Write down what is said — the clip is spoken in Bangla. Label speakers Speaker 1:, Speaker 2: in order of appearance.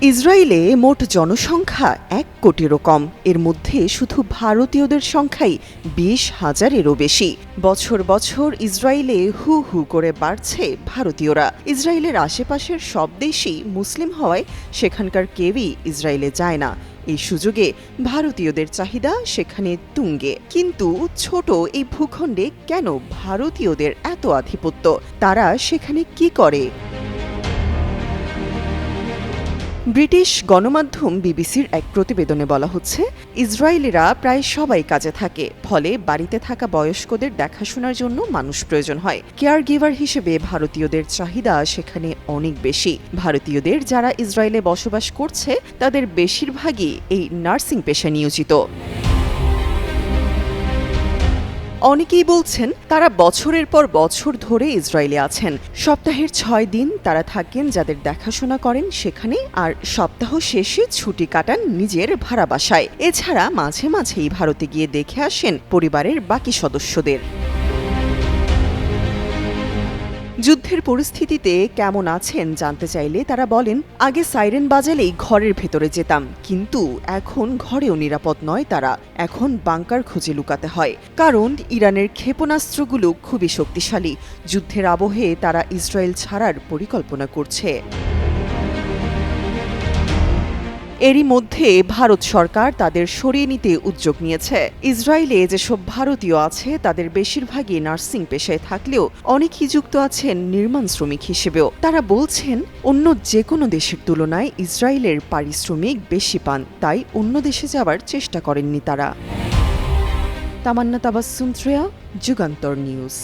Speaker 1: ইসরায়েলে মোট জনসংখ্যা এক কোটিরও কম। এর মধ্যে শুধু ভারতীয়দের সংখ্যাই বিশ হাজারেরও বেশি। বছর বছর ইসরায়েলে হু হু করে বাড়ছে ভারতীয়রা। ইসরায়েলের আশেপাশের সব দেশই মুসলিম হওয়ায় সেখানকার কেউই ইসরায়েলে যায় না। এই সুযোগে ভারতীয়দের চাহিদা সেখানে তুঙ্গে। কিন্তু ছোট এই ভূখণ্ডে কেন ভারতীয়দের এত আধিপত্য? তারা সেখানে কি করে? ব্রিটিশ গণমাধ্যম বিবিসির এক প্রতিবেদনে বলা হচ্ছে, ইসরায়েলিরা প্রায় সবাই কাজে থাকে, ফলে বাড়িতে থাকা বয়স্কদের দেখাশোনার জন্য মানুষ প্রয়োজন হয়। কেয়ার গিভার হিসেবে ভারতীয়দের চাহিদা সেখানে অনেক বেশি। ভারতীয়দের যারা ইসরায়েলে বসবাস করছে, তাদের বেশিরভাগই এই নার্সিং পেশায় নিয়োজিত। অনেকেই বলছেন তারা বছরের পর বছর ধরে ইসরায়েলে আছেন। সপ্তাহের ছয় দিন তারা থাকেন যাদের দেখাশোনা করেন সেখানে আর সপ্তাহ শেষে ছুটি কাটান নিজের ভাড়া বাসায় এছাড়া মাঝে মাঝেই ভারতে গিয়ে দেখে আসেন পরিবারের বাকি সদস্যদের। যুদ্ধের পরিস্থিতিতে কেমন আছেন জানতে চাইলে তারা বলেন, আগে সাইরেন বাজালেই ঘরের ভেতরে যেতাম, কিন্তু এখন ঘরেও নিরাপদ নয় তারা, এখন বাংকার খুঁজে লুকাতে হয়। কারণ ইরানের ক্ষেপণাস্ত্রগুলো খুবই শক্তিশালী, যুদ্ধের আবহে তারা ইসরায়েল ছাড়ার পরিকল্পনা করছে। এরই মধ্যে ভারত সরকার তাদের সরিয়ে নিতে উদ্যোগ নিয়েছে। ইসরায়েলে যেসব ভারতীয় আছে, তাদের বেশিরভাগই নার্সিং পেশায় থাকলেও অনেকেই যুক্ত আছেন নির্মাণ শ্রমিক হিসেবেও। তারা বলছেন, অন্য যে কোনো দেশের তুলনায় ইসরায়েলের পারিশ্রমিক বেশি পান, তাই অন্য দেশে যাবার চেষ্টা করেননি তারা। তামান্না তাবাসুম যুগান্তর নিউজ।